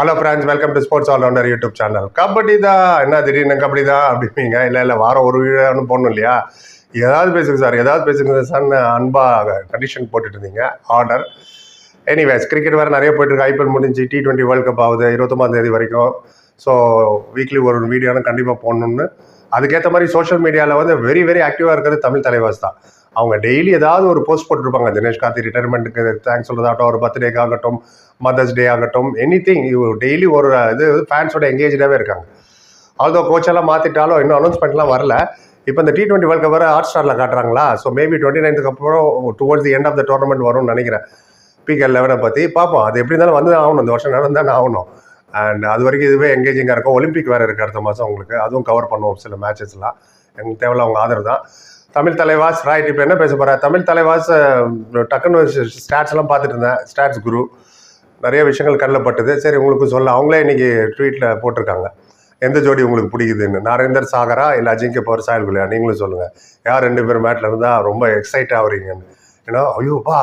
Hello friends welcome to sports allrounder YouTube channel kabaddi தான் என்ன திடீர்னு கபடி தான் அப்படிப்பீங்க? இல்லை இல்லை வாரம் ஒரு வீடானு போடணும் இல்லையா? ஏதாவது பேசுங்க சார் ஏதாவது பேசுங்க சார் அன்பாக கண்டிஷன் போட்டுட்டு இருந்தீங்க. ஆர்டர் எனிவேஸ் கிரிக்கெட் வேறு நிறைய போயிட்டு இருக்கு. ஐபிஎல் முடிஞ்சு டி டுவெண்ட்டி வேர்ல்ட் கப் ஆகுது. இருபத்தொம்பதாம் தேதி வரைக்கும் ஸோ வீக்லி ஒரு வீடியோன்னு கண்டிப்பாக போடணும்னு. அதுக்கேற்ற மாதிரி சோஷியல் மீடியாவில் வந்து வெரி வெரி ஆக்டிவாக இருக்கிறது தமிழ் தலைவாஸ் தான். அவங்க டெய்லி ஏதாவது ஒரு போஸ்ட் போட்டிருப்பாங்க. தினேஷ் கார்த்தி ரிட்டைர்மெண்ட்டுக்கு தேங்க்ஸ் சொல்கிறதாகட்டும் ஒரு பர்த்டேக்கு ஆகட்டும் மதர்ஸ் டே ஆகட்டும் எனி திங் டெய்லி ஒரு இது ஃபேன்ஸோட எங்கேஜாகவே இருக்காங்க. ஆல்தோ கோச்செல்லாம் மாற்றிட்டாலும் இன்னும் அனௌன்ஸ்மெண்ட்லாம் வரல. இப்போ இந்த டி டுவெண்ட்டி வேர்ல்ட் கப் வர ஹாட் ஸ்டாரில் காட்டுறாங்களா? ஸோ மேபி டுவெண்ட்டி நைன்த்துக்கு அப்புறம் towards the end of the tournament வரும்னு நினைக்கிறேன். பிகே லெவனை பற்றி பார்ப்போம் அது எப்படி இருந்தாலும் வந்து ஆகணும். இந்த வருஷம் நடந்தால் ஆகணும். அண்ட் அது வரைக்கும் இதுவே எங்கேஜிங்காக இருக்கும் ஒலிம்பிக் வேறு இருக்குது அடுத்த மாதம் உங்களுக்கு. அதுவும் கவர் பண்ணுவோம் சில மேட்சஸ்லாம் எங்களுக்கு தேவையில்ல அவங்க ஆதரவு தான். தமிழ் தலைவாஸ் ரைட் இப்போ என்ன பேச போகிறார் தமிழ் தலைவாஸ் டக்குன்னு ஸ்டாட்ஸ்லாம் பார்த்துட்டு இருந்தேன். ஸ்டாட்ஸ் குரு நிறைய விஷயங்கள் கண்ணில் சரி உங்களுக்கு சொல்ல அவங்களே இன்னைக்கு ட்வீட்டில் போட்டிருக்காங்க. எந்த ஜோடி உங்களுக்கு பிடிக்குதுன்னு? நரேந்தர் சாகரா இல்லை அஜிங்க பவர் சாயல் குலியா? நீங்களும் சொல்லுங்கள் யார் ரெண்டு பேரும் மேட்டில் இருந்தால் ரொம்ப எக்ஸைட் ஆகுறீங்கன்னு ஏன்னா ஐயோப்பா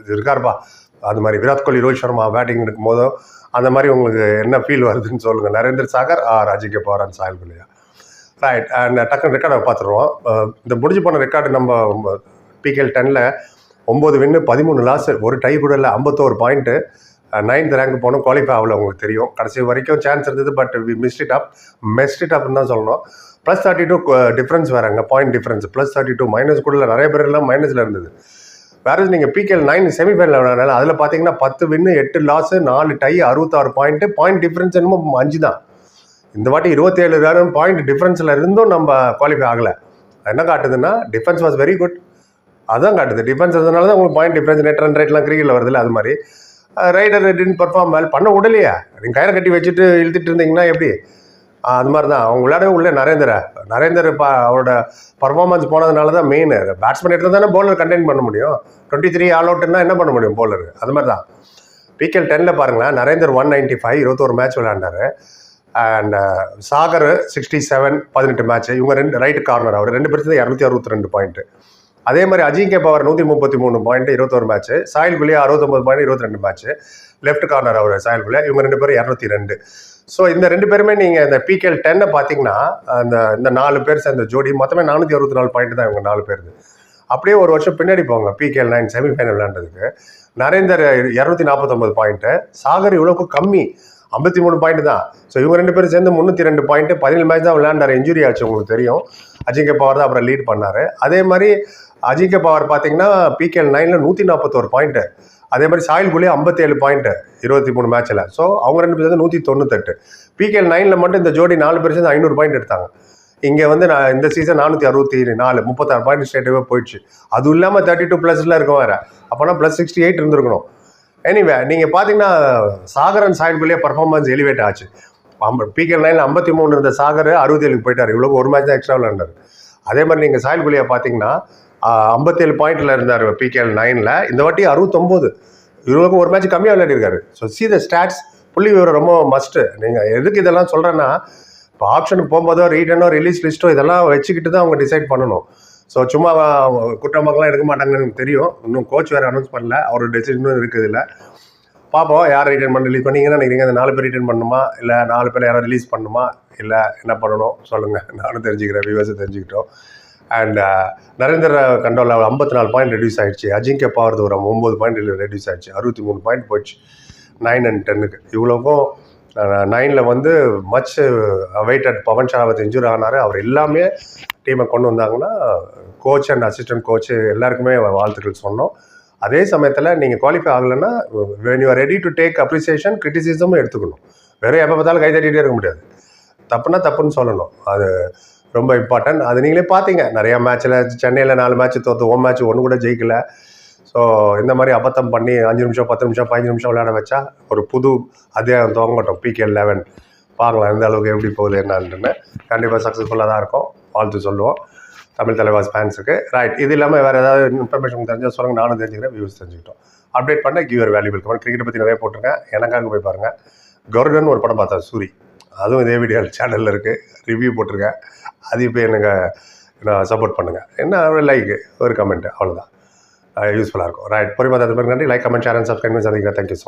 இது இருக்காருப்பா. அது மாதிரி விராட் கோலி ரோஹித் சர்மா பேட்டிங் இருக்கும் போதும் அந்த மாதிரி உங்களுக்கு என்ன ஃபீல் வருதுன்னு சொல்லுங்கள் நரேந்திர சாகர் ஆர் அஜிங்க பவர் சாயல் பிள்ளையா. ரைட் அண்ட் டக்குன்னு ரெக்கார்டை பார்த்துருவோம். இந்த முடிஞ்சு போன ரெக்கார்டு நம்ம பிகேஎல் டெனில் ஒம்பது வின்னு பதிமூணு லாஸ் ஒரு டை கூட இல்லை ஐம்பத்தோரு பாயிண்ட்டு நைன்த் ரேங்க் போனோம். குவாலிஃபை ஆகல உங்களுக்கு தெரியும். கடைசி வரைக்கும் சான்ஸ் இருந்தது but we missed it up messed it அப்னு தான் சொல்லணும். Plus thirty two difference வேறாங்க point difference plus thirty two minus கூட நிறைய பேர் எல்லாம் மைனஸில் இருந்தது. வேற நீங்கள் பிகேஎல் நைன் செமிஃபைனல் விளையாடனால அதில் பார்த்தீங்கன்னா பத்து வின்னு எட்டு லாஸு நாலு டை அறுபத்தாறு பாயிண்ட்டு பாயிண்ட் டிஃப்ரென்ஸ் என்னமோ அஞ்சு தான் இந்த வாட்டி இருபத்தேழு ரன் பாயிண்ட் டிஃப்ரென்ஸில் இருந்தும் நம்ம குவாலிஃபை ஆகலை. என்ன காட்டுதுன்னா டிஃபென்ஸ் வாஸ் வெரி குட் அதான் காட்டுது. டிஃபென்ஸ் இருந்தனால தான் உங்களுக்கு பாயிண்ட் டிஃபரன்ஸ் நெட் ரன் ரேட்லாம் கிரிக்கெட்டில் வருதுல்ல அது மாதிரி. ரைடர் ரெட்டின் பர்ஃபார்ம் வேல் பண்ண விடலையா. நீங்கள் கயிறை கட்டி வச்சுட்டு இழுத்துட்டு இருந்தீங்கன்னா எப்படி? அது மாதிரி தான் அவங்க விளையாடவே உள்ள நரேந்திர. நரேந்தர் பா அவரோட பர்ஃபார்மன்ஸ் போனதுனால தான் மெயின் பேட்ஸ்மேன் எடுத்து தானே பவுலர் கண்டெயின் பண்ண முடியும். டுவெண்ட்டி த்ரீ ஆல் அவுட்னா என்ன பண்ண முடியும் பவுலர் அது மாதிரி தான் பிகேஎல் டென்னில் பாருங்களேன். நரேந்தர் ஒன் நைன்ட்டி ஃபைவ் இருபத்தோரு மேட்ச் விளையாண்டார். And uh, Sagar sixty seven பதினெட்டு மேட்ச் இவங்க ரெண்டு ரைட் கார்னர் அவர். ரெண்டு பேருக்கு இரநூத்தி அறுபத்தி ரெண்டு பாயிண்ட் அதே மாதிரி அஜிங்கே பவர் நூற்றி முப்பத்தி மூணு பாயிண்ட் இருபத்தோரு மேட்ச் சாயல் குலியா அறுபத்தொம்பது பாயிண்ட் இருபத்தி ரெண்டு மேட்ச்சு லெஃப்ட் கார்னர் அவர் சாயல் பிள்ளை இவங்க ரெண்டு பேரும் இரநூத்தி ரெண்டு. ஸோ இந்த ரெண்டு பேருமே நீங்கள் இந்த பிகேஎல் டென்னை பார்த்தீங்கன்னா அந்த இந்த நாலு பேர் சேர்ந்த ஜோடி மொத்தமே நானூற்றி அறுபத்தி நாலு பாயிண்ட் தான் இவங்க நாலு பேர் அப்படியே ஒரு வருஷம் பின்னாடி போங்க பிகேஎல் நைன் செமிஃபைனல் விளையாண்டதுக்கு. நரேந்தர் இரநூத்தி நாற்பத்தொம்பது பாயிண்ட்டு சாகர் இவ்வளோக்கு கம்மி ஐம்பத்தி மூணு பாயிண்ட் தான். ஸோ இவங்க ரெண்டு பேரும் சேர்ந்து முந்நூற்றி ரெண்டு பாயிண்ட் பதினேழு மேட்ச் தான் விளையாண்டார். இன்ஜுரி ஆச்சு உங்களுக்கு தெரியும். அஜிங்க பவர் தான் அப்புறம் லீட் பண்ணார். அதே மாதிரி அஜிங்க பவர் பார்த்தீங்கன்னா பிகேஎல் நைனில் நூற்றி நாற்பத்தோரு பாயிண்ட்டு அதே மாதிரி சாயில் குள்ளே ஐம்பத்தேழு பாயிண்ட்டு இருபத்தி மூணு மேட்ச்சில் ஸோ அவங்க ரெண்டு பேர் வந்து நூற்றி தொண்ணூத்தெட்டு. பிகேஎல் நைனில் மட்டும் இந்த ஜோடி நாலு பேர் சேர்ந்து ஐநூறு பாயிண்ட் எடுத்தாங்க. இங்கே வந்து நான் இந்த சீசன் நானூற்றி அறுபத்தி நாலு முப்பத்தாறு பாயிண்ட் ஸ்டேட்டாகவே போயிடுச்சு. அதுவும் இல்லாமல் தேர்ட்டி டூ ப்ளஸில் இருக்கும் வேறு. அப்போனா ப்ளஸ் சிக்ஸ்டி எயிட் இருந்திருக்கணும். எனிவே நீங்கள் பார்த்தீங்கன்னா சாகரன் சாயல்குள்ளேயே பர்ஃபார்மன்ஸ் எலிவேட் ஆச்சு. பிகேஎல் நைனில் ஐம்பத்தி மூணு இருந்த சாகர் அறுபத்தேழுக்கு போயிட்டார். இவ்வளோ ஒரு மேட்ச் தான் எக்ஸ்ட்ரா விளாண்டார் அதே மாதிரி நீங்கள் சாயல்குள்ளியை பார்த்தீங்கன்னா ஐம்பத்தேழு பாயிண்டில் இருந்தார் பிகேஎல் நைனில் இந்த வாட்டி அறுபத்தொம்போது. இவருக்கு ஒரு மேட்ச் கம்மியாக விளையாடிருக்காரு. ஸோ சி த ஸ்டாட்ஸ் புள்ளி விவரம் ரொம்ப மஸ்ட்டு நீங்கள் எதுக்கு இதெல்லாம் சொல்கிறேன்னா இப்போ ஆப்ஷனுக்கு போகும்போதோ ரீடனோ ரிலீஸ் லிஸ்ட்டோ இதெல்லாம் வச்சுக்கிட்டு தான் அவங்க டிசைட் பண்ணணும். ஸோ சும்மா குற்றமாக்கெல்லாம் எடுக்க மாட்டாங்கன்னு எனக்கு தெரியும். இன்னும் கோச் வேறு அனௌன்ஸ் பண்ணல. அவரோட டெசிஷனும் இருக்குது இல்லை. பார்ப்போம் யார் ரிட்டர்ன் பண்ண ரிலீஸ் பண்ணீங்கன்னா நினைக்கிறீங்க அந்த நாலு பேர் ரிட்டர்ன் பண்ணுமா? இல்லை நாலு பேர் யாரும் ரிலீஸ் பண்ணுமா? இல்லை என்ன பண்ணணும்? சொல்லுங்கள் நானும் தெரிஞ்சுக்கிறேன் வியூவர்ஸை தெரிஞ்சுக்கிட்டோம். அண்ட் uh, நரேந்திர கண்டோல ஐம்பத்தி நாலு பாயிண்ட் ரெடியூஸ் ஆகிடுச்சு அஜிங்க பாவரது ஒரு ஒம்பது பாயிண்ட் ரெடியூஸ் ஆயிடுச்சு. அறுபத்தி மூணு பாயிண்ட் போயிடுச்சு நைன் அண்ட் டென்னுக்கு இவ்வளோக்கும் நைனில் வந்து much weighted Pawan Sehrawat injure ஆனார். அவர் எல்லாமே டீமை கொண்டு வந்தாங்கன்னா கோச் அண்ட் அசிஸ்டன்ட் கோச்சு எல்லாருக்குமே வாழ்த்துக்கள் சொன்னோம். அதே சமயத்தில் நீங்கள் குவாலிஃபை ஆகலைன்னா when you ready to take appreciation கிரிட்டிசிசமும் எடுத்துக்கணும். வெறும் எப்போ பார்த்தாலும் கை தட்டிகிட்டே இருக்க முடியாது. தப்புனா தப்புன்னு சொல்லணும். அது ரொம்ப இம்பார்ட்டன்ட் அது நீங்களே பார்த்தீங்க. நிறையா மேட்ச்சில் சென்னையில் நாலு மேட்ச் தோற்று ஒன் மேட்ச் ஒன்று கூட ஜெயிக்கல. ஸோ இந்த மாதிரி அபத்தம் பண்ணி அஞ்சு நிமிஷம் பத்து நிமிஷம் பதினஞ்சு நிமிஷம் விளையாட வச்சா ஒரு புது அத்தியாயம் துவங்கட்டும். பிகே லெவன் பார்க்கலாம் எந்த அளவுக்கு எப்படி போகுது என்னன்னு கண்டிப்பாக சக்ஸஸ்ஃபுல்லாக தான் இருக்கும். வாழ்த்து சொல்லுவோம். தமிழ் தலைவாஸ் ஃபேன்ஸுக்கு ரைட் இது இல்லாமல் வேறு ஏதாவது இன்ஃபர்மேஷன் தெரிஞ்சால் சொல்லுங்கள் நானும் தெரிஞ்சுக்கிறேன் வியூஸ் தெரிஞ்சுக்கிட்டோம். அப்டேட் பண்ண கியூர் வேல்யூபிள் கமெண்ட் கிரிக்கெட் பற்றி நிறைய போட்டிருக்கேன். எனக்காக போய் பாருங்கள் கருடன் ஒரு படம் பார்த்தேன் சூரி. அதுவும் இதே வீடியோ சேனலில் இருக்குது ரிவ்யூ போட்டிருக்கேன். அது போய் எனக்கு நான் சப்போர்ட் பண்ணுங்கள் என்ன லைக் ஒரு கமெண்ட் அவ்வளோதான் யூஸ்ஃபுல்லாக இருக்கும். ரைட் பொறுமை நன்றி. Like comment share and subscribe பண்ணி சந்திக்கிறேன் தேங்க்யூ ஸோ மச்